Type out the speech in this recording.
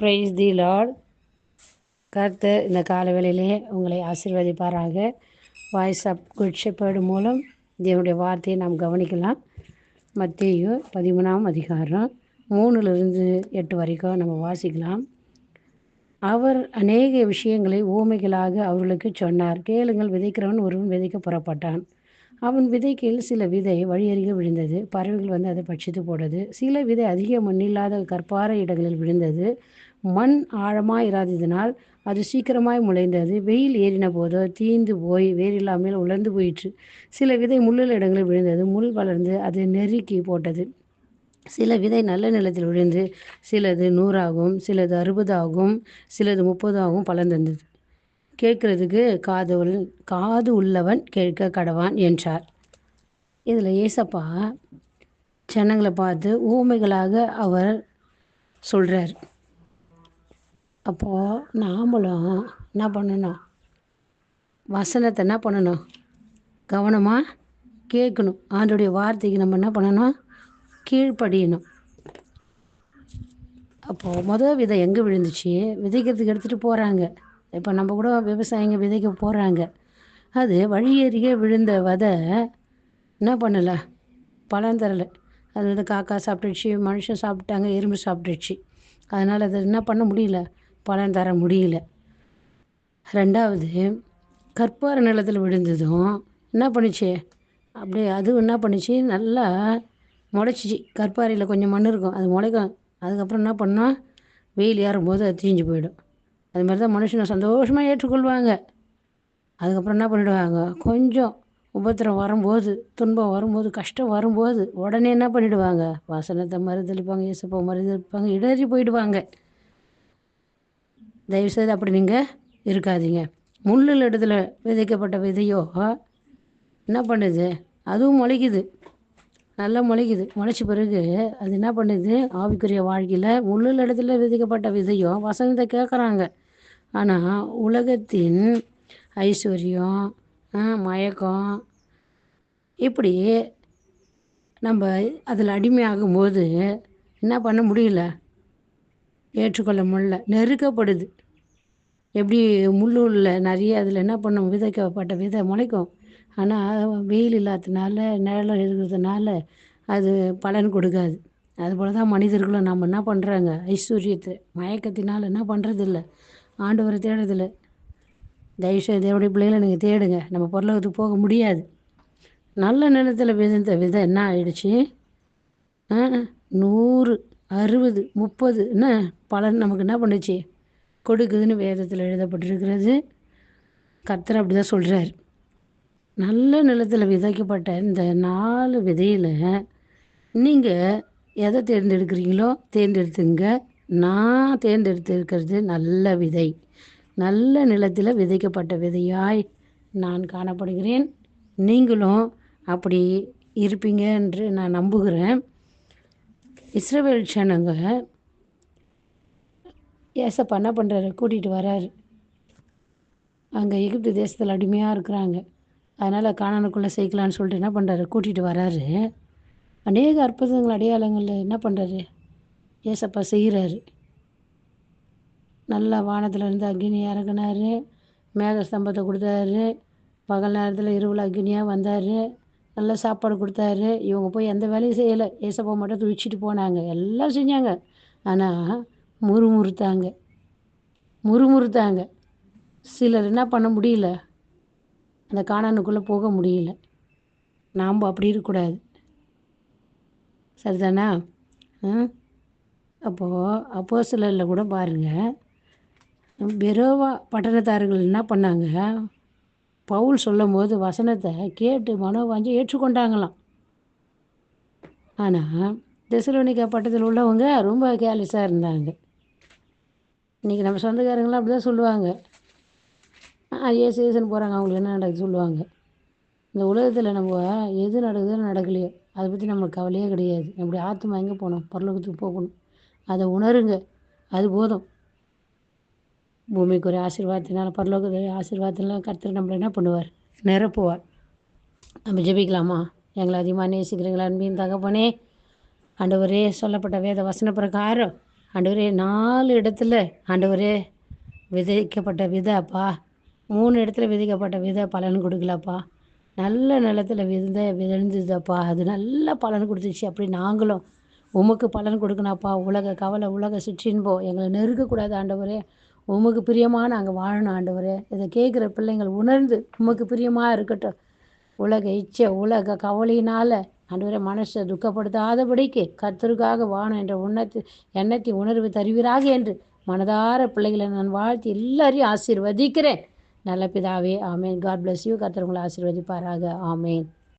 Praise the Lord கர்த்தர் இந்த காலவேளையிலே உங்களை ஆசீர்வதிப்பாராக. வாய்ஸ் ஆஃப் குட் ஷெப்பர்டு மூலம் தேவனுடைய வார்த்தையை நாம் கவனிக்கலாம். மத்தியோ பதிமூணாம் அதிகாரம் மூணுலேருந்து எட்டு வரைக்கும் நம்ம வாசிக்கலாம். அவர் அநேக விஷயங்களை ஊமைகளாக அவர்களுக்கு சொன்னார். கேளுங்கள் விதைக்கிறவன் ஒருவன் விதைக்க புறப்பட்டான். அவன் விதைக்கையில் சில விதை வழியருகே விழுந்தது. பறவைகள் வந்து அதை பட்சித்து போட்டது. சில விதை அதிக மண்ணில்லாத கற்பார இடங்களில் விழுந்தது. மண் ஆழமாக இராததினால் அது சீக்கிரமாய் முளைந்தது. வெயில் ஏறின போதோ தீந்து போய் வேறில்லாமல் உலர்ந்து போயிற்று. சில விதை முள்ளுள்ள இடங்களில் விழுந்தது. முள் வளர்ந்து அது நெருக்கி போட்டது. சில விதை நல்ல நிலத்தில் விழுந்து சிலது நூறாகும் சிலது அறுபதாகும் சிலது முப்பதாகவும் பலன் தந்தது. கேட்கறதுக்கு காது உள்- காது உள்ளவன் கேட்க கடவான் என்றார். இதில் ஏசப்பா ஜனங்களை பார்த்து ஊமைகளாக அவர் சொல்கிறார் அப்போது நாமளும் என்ன பண்ணணும்? வசனத்தை என்ன பண்ணணும்? கவனமாக கேட்கணும். ஆண்டுடைய வார்த்தைக்கு நம்ம என்ன பண்ணணும்? கீழ்ப்படியணும். அப்போது மொதல் விதை எங்கே விழுந்துச்சு? விதைக்கிறதுக்கு எடுத்துகிட்டு போகிறாங்க இப்போ நம்ம கூட விவசாயிங்க விதைக்க போகிறாங்க அது வழியருகே விழுந்த விதை என்ன பண்ணலை? பலன் தரலை. அது வந்து காக்கா சாப்பிட்டுடுச்சு மனுஷன் சாப்பிட்டாங்க எறும்பு சாப்பிட்டுடுச்சு. அதனால் அது என்ன பண்ண முடியல? பலன் தர முடியல. ரெண்டாவது கற்பார நிலத்தில் விழுந்ததும் என்ன பண்ணுச்சு? அப்படியே அதுவும் என்ன பண்ணுச்சு? நல்லா முளைச்சிச்சு. கற்பாறையில் கொஞ்சம் மண் இருக்கும். அது முளைக்கும். அதுக்கப்புறம் என்ன பண்ணோம் வெயில் ஏறும்போது அது தீஞ்சு போயிடும். அது மாதிரி தான் மனுஷனை சந்தோஷமாக ஏற்றுக்கொள்வாங்க. அதுக்கப்புறம் என்ன பண்ணிடுவாங்க? கொஞ்சம் உபத்திரம் வரும்போது துன்பம் வரும்போது கஷ்டம் வரும்போது உடனே என்ன பண்ணிடுவாங்க? வசனத்தை மறுதளிப்பாங்க இயேசப்பா மறுதளிப்பாங்க இடறி போயிடுவாங்க. தயவுசெய்து அப்படி நீங்கள் இருக்காதீங்க. முள்ளில் இடத்துல விதைக்கப்பட்ட விதையோ என்ன பண்ணுது? அதுவும் முளைக்குது. நல்லா முளைக்குது. முளைச்ச பிறகு அது என்ன பண்ணுது? ஆவிக்குரிய வாழ்க்கையில் முள்ளில் இடத்துல விதைக்கப்பட்ட விதையோ வசனத்தை கேட்குறாங்க ஆனால் உலகத்தின் ஐஸ்வர்யம் மயக்கம் இப்படி நம்ம அதில் அடிமையாகும்போது என்ன பண்ண முடியல? ஏற்றுக்கொள்ள முடியல. நெருக்கப்படுது. எப்படி முள்ளுள்ள நிறைய அதில் என்ன பண்ணும்? விதைக்கப்பட்ட விதை முளைக்கும். ஆனால் வெயில் இல்லாததுனால நிழல் இருக்கிறதுனால அது பலன் கொடுக்காது. அதுபோல் தான் மனிதர்களும் நம்ம என்ன பண்ணுறாங்க ஐஸ்வர்யத்தை மயக்கத்தினால் என்ன பண்ணுறது இல்லை ஆண்டவரை தேடுறதில்ல. தயவுசெய்து தேவடைய பிள்ளைகளை நீங்கள் தேடுங்க. நம்ம பொருளகத்துக்கு போக முடியாது. நல்ல நிலத்தில் விதைந்த விதை என்ன ஆயிடுச்சு? ஆ, நூறு அறுபது முப்பது என்ன? பலன் நமக்கு என்ன பண்ணுச்சு? கொடுக்குதுன்னு வேதத்தில் எழுதப்பட்டிருக்கிறது. கர்த்தர் அப்படி தான் சொல்கிறார் நல்ல நிலத்தில் விதைக்கப்பட்ட இந்த நாலு விதையில் நீங்கள் எதை தேர்ந்தெடுக்கிறீங்களோ தேர்ந்தெடுத்துங்க. நான் தேர்ந்தெடுத்திருக்கிறது நல்ல விதை. நல்ல நிலத்தில் விதைக்கப்பட்ட விதையாய் நான் காணப்படுகிறேன். நீங்களும் அப்படி இருப்பீங்க என்று நான் நம்புகிறேன். இஸ்ரவேல் ஜனங்க ஏசப்பா என்ன பண்ணுறாரு கூட்டிகிட்டு வராரு. அங்கே எகிப்து தேசத்தில் அடிமையாக இருக்கிறாங்க. அதனால் காணனுக்குள்ளே சேர்க்கலான்னு சொல்லிட்டு என்ன பண்ணுறாரு கூட்டிகிட்டு வராரு. அநேக அற்புதங்கள் அடையாளங்களில் என்ன பண்ணுறாரு ஏசப்பா செய்கிறாரு நல்லா வானத்துலேருந்து அக்னி இறக்குனாரு மேக ஸ்தம்பத்தை கொடுத்தாரு. பகல் நேரத்தில் இருவில் அக்னியாக வந்தார். நல்ல சாப்பாடு கொடுத்தாரு. இவங்க போய் எந்த வேலையும் செய்யலை. ஏசப்பா மட்டும் துடிச்சிட்டு போனாங்க. எல்லாம் செஞ்சாங்க. ஆனால் முறுமுறுத்தாங்க. முறுமுறுத்தாங்க. சிலர் என்ன பண்ண முடியல? அந்த காணானுக்குள்ளே போக முடியல. நாம் அப்படி இருக்கக்கூடாது. சரிதானா? அப்போது அப்போ சிலரில் கூட பாருங்கள் பெரோவா பட்டணத்தார்கள் என்ன பண்ணாங்க? பவுல் சொல்லும் போது வசனத்தை கேட்டு மனோவாஞ்சி ஏற்றுக்கொண்டாங்களாம். ஆனால் தெசலோனிக்கா பட்டத்தில் உள்ளவங்க ரொம்ப கேர்லெஸ்ஸாக இருந்தாங்க. இன்றைக்கி நம்ம சொந்தக்காரங்களாம் அப்படி தான் சொல்லுவாங்க. ஆ ஏசு ஏசுன்னு போகிறாங்க அவங்களுக்கு என்ன நடக்குது சொல்லுவாங்க. இந்த உலகத்தில் நம்ம எது நடக்குதோ நடக்கலையோ அதை பற்றி நம்மளுக்கு கவலையே கிடையாது. நம்முடைய ஆத்மா எங்கே போகணும்? பரலோகத்துக்கு போகணும். அதை உணருங்க. அது போதும். பூமிக்கு ஒரு ஆசீர்வாதத்தினால பரலோக ஆசீர்வாதத்தினால கர்த்தர் நம்மளை என்ன பண்ணுவார்? நிரப்புவார். நம்ம ஜெபிக்கலாமா? எங்களை அதிகமாக நேசிக்கிறீங்களா? அன்பின் தகப்பனே ஆண்டவரே சொல்லப்பட்ட வேத வசன பிரகாரம் ஆண்டவரே நாலு இடத்துல ஆண்டவரே விதைக்கப்பட்ட விதை அப்பா. மூணு இடத்துல விதைக்கப்பட்ட விதை பலன் கொடுக்கலப்பா. நல்ல நிலத்துல விழுந்த விழுந்ததப்பா அது நல்ல பலன் கொடுத்துச்சு. அப்படி நாங்களும் உமக்கு பலன் கொடுக்கணும்ப்பா உலக கவலை உலக சுற்றின்போ எங்களை நெருக்கக்கூடாது ஆண்டவரே. உமக்கு பிரியமாக நாங்கள் வாழணும் ஆண்டவரே. இதை கேட்குற பிள்ளைங்கள் உணர்ந்து உமக்கு பிரியமாக இருக்கட்டும். உலக இச்சை உலக கவலையினால் ஆண்டவரே மனசை துக்கப்படுத்தாதபடிக்கு கர்த்தருக்காக வானம் என்ற உணர்த்து எண்ணத்தை உணர்வு தருவீராக என்று மனதார பிள்ளைகளை நான் வாழ்த்தி எல்லாரையும் ஆசீர்வதிக்கிறேன். நல்ல பிதாவே ஆமேன். காட் பிளஸ் யூ கர்த்தர் உங்களை ஆசீர்வதிப்பாராக. ஆமேன்.